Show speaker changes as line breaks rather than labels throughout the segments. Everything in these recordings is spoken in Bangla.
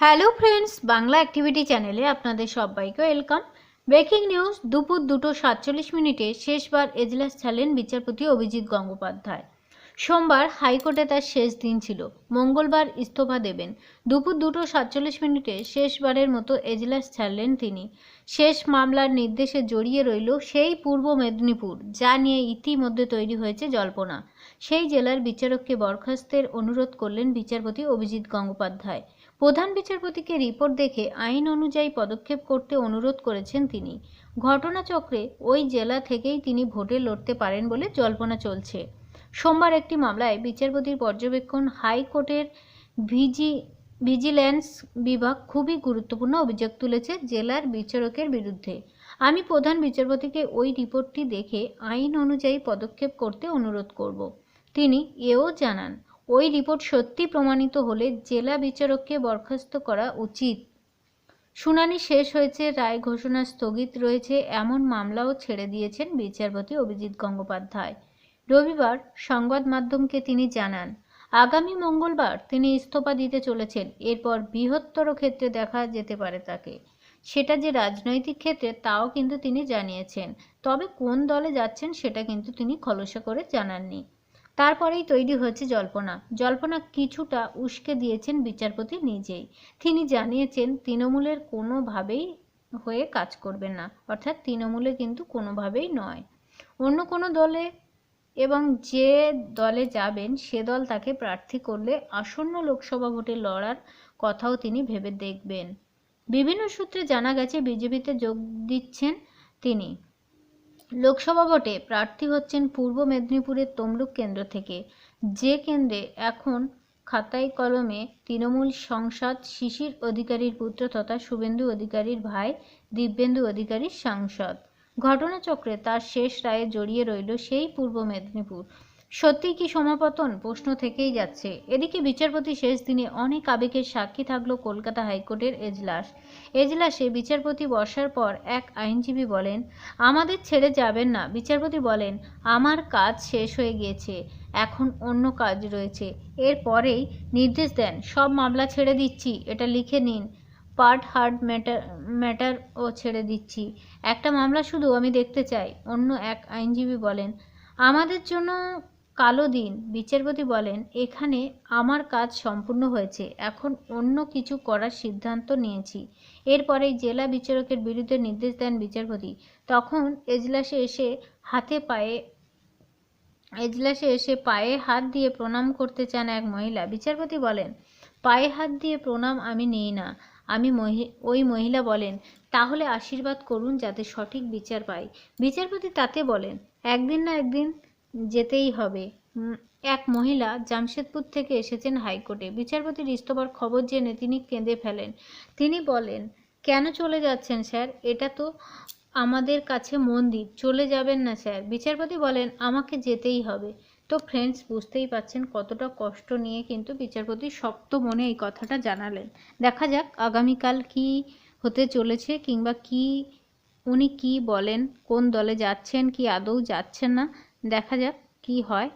হ্যালো ফ্রেন্ডস, বাংলা অ্যাক্টিভিটি চ্যানেলে আপনাদের সবাইকে ওয়েলকাম। ব্রেকিং নিউজ, দুপুর দুটো সাতচল্লিশ মিনিটে শেষবার এজলাস ছাড়লেন বিচারপতি অভিজিৎ গঙ্গোপাধ্যায়। সোমবার হাইকোর্টে তার শেষ দিন ছিল। মঙ্গলবার ইস্তফা দেবেন। দুপুর দুটো সাতচল্লিশ মিনিটে শেষবারের মতো এজলাস ছাড়লেন তিনি। শেষ মামলার নির্দেশে জড়িয়ে রইল সেই পূর্ব মেদিনীপুর, যা নিয়ে ইতিমধ্যে তৈরি হয়েছে জল্পনা। সেই জেলার বিচারককে বরখাস্তের অনুরোধ করলেন বিচারপতি অভিজিৎ গঙ্গোপাধ্যায়। প্রধান বিচারপতিকে রিপোর্ট দেখে আইন অনুযায়ী পদক্ষেপ করতে অনুরোধ করেছেন তিনি। ঘটনাচক্রে ওই জেলা থেকেই তিনি ভোটে লড়তে পারেন বলে জল্পনা চলছে। সোমবার একটি মামলায় বিচারপতির পর্যবেক্ষণ হাইকোর্টের ভিজি, ভিজিল্যান্স বিভাগ খুবই গুরুত্বপূর্ণ অভিযোগ তুলেছে জেলার বিচারকের বিরুদ্ধে। আমি প্রধান বিচারপতিকে ওই রিপোর্টটি দেখে আইন অনুযায়ী পদক্ষেপ করতে অনুরোধ করব। তিনি এও জানান, ওই রিপোর্ট সত্যি প্রমাণিত হলে জেলা বিচারককে বরখাস্ত করা উচিত। শুনানি শেষ হয়েছে, রায় ঘোষণা স্থগিত রয়েছে, এমন মামলাও ছেড়ে দিয়েছেন বিচারপতি অভিজিৎ গঙ্গোপাধ্যায়। রবিবার সংবাদ মাধ্যমকে তিনি জানান, আগামী মঙ্গলবার তিনি ইস্তফা দিতে চলেছেন, এরপর বৃহত্তর ক্ষেত্রে দেখা যেতে পারে তাকে। সেটা যে রাজনৈতিক ক্ষেত্রে তাও কিন্তু তিনি জানিয়েছেন, তবে কোন দলে যাচ্ছেন সেটা কিন্তু তিনি খলসা করে জানাননি। তারপরেই তৈরি হয়েছে জল্পনা। জল্পনা কিছুটা উস্কে দিয়েছেন বিচারপতি নিজেই। তিনি জানিয়েছেন, তৃণমূলের কোনোভাবেই হয়ে কাজ করবেন না। অর্থাৎ তৃণমূলে কিন্তু কোনোভাবেই নয়। অন্য কোনো দলে এবং যে দলে যাবেন, সে দল তাকে প্রার্থী করলে আসন্ন লোকসভা ভোটে লড়ার কথাও তিনি ভেবে দেখবেন। বিভিন্ন সূত্রে জানা গেছে, বিজেপিতে যোগ দিচ্ছেন তিনি। লোকসভা ভোটে প্রার্থী হচ্ছেন পূর্ব মেদিনীপুরের তমলুক কেন্দ্র থেকে। যে কেন্দ্রে এখন খাতায় কলমে তৃণমূল সংসদ শিশির অধিকারীর পুত্র তথা শুভেন্দু অধিকারীর ভাই, দিব্যেন্দু অধিকারীর সাংসদ। ঘটনাচক্রে তার শেষ রায়ে জড়িয়ে রইল সেই পূর্ব মেদিনীপুর। সত্যিই কি সমাপতন? প্রশ্ন থেকেই যাচ্ছে। এদিকে বিচারপতি শেষ দিনে অনেক আবেগের সাক্ষী থাকল কলকাতা হাইকোর্টের এজলাস। এজলাসে বিচারপতি বসার পর এক আইনজীবী বলেন, আমাদের ছেড়ে যাবেন না। বিচারপতি বলেন, আমার কাজ শেষ হয়ে গিয়েছে। এখন অন্য কাজ রয়েছে। এরপরেই নির্দেশ দেন, সব মামলা ছেড়ে দিচ্ছি। এটা লিখে নিন। পার্ট হার্ড ম্যাটার, ম্যাটারও ছেড়ে দিচ্ছি। একটা মামলা শুধু আমি দেখতে চাই। অন্য এক আইনজীবী বলেন, আমাদের জন্য কালো দিন বিচারপতি বলেন, এখানে আমার কাজ সম্পূর্ণ হয়েছে, এখন অন্য কিছু করার সিদ্ধান্ত নিয়েছি। এরপরেই জেলা বিচারকের বিরুদ্ধে নির্দেশ দেন বিচারপতি। তখন এজলাসে এসে হাতে পায়ে, এজলাসে এসে পায়ে হাত দিয়ে প্রণাম করতে চান এক মহিলা। বিচারপতি বলেন, পায়ে হাত দিয়ে প্রণাম আমি নিই না। আমি ওই মহিলা বলেন, তাহলে আশীর্বাদ করুন যাতে সঠিক বিচার পাই। বিচারপতি তাতে বলেন, একদিন না একদিন যেতেই হবে। এক মহিলা জামশেদপুর থেকে এসেছেন হাইকোর্টে। বিচারপতির ইস্তফার খবর জেনে তিনি কেঁদে ফেলেন। তিনি বলেন, কেন চলে যাচ্ছেন স্যার? এটা তো আমাদের কাছে মন্দির। চলে যাবেন না স্যার। বিচারপতি বলেন, আমাকে যেতেই হবে। তো ফ্রেন্ডস, বুঝতেই পাচ্ছেন কতটা কষ্ট নিয়ে কিন্তু বিচারপতি শক্ত মনে এই কথাটা জানালেন। দেখা যাক আগামীকাল কি হতে চলেছে কিংবা কি, উনি কি বলেন, কোন দলে যাচ্ছেন, কি আদৌ যাচ্ছেন না। দেখা যাক কি হয়।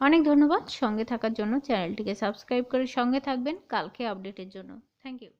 অনেক ধন্যবাদ সঙ্গে থাকার জন্য চ্যানেলটিকে সাবস্ক্রাইব করে সঙ্গে থাকবেন। কালকে আপডেটের জন্য। Thank you.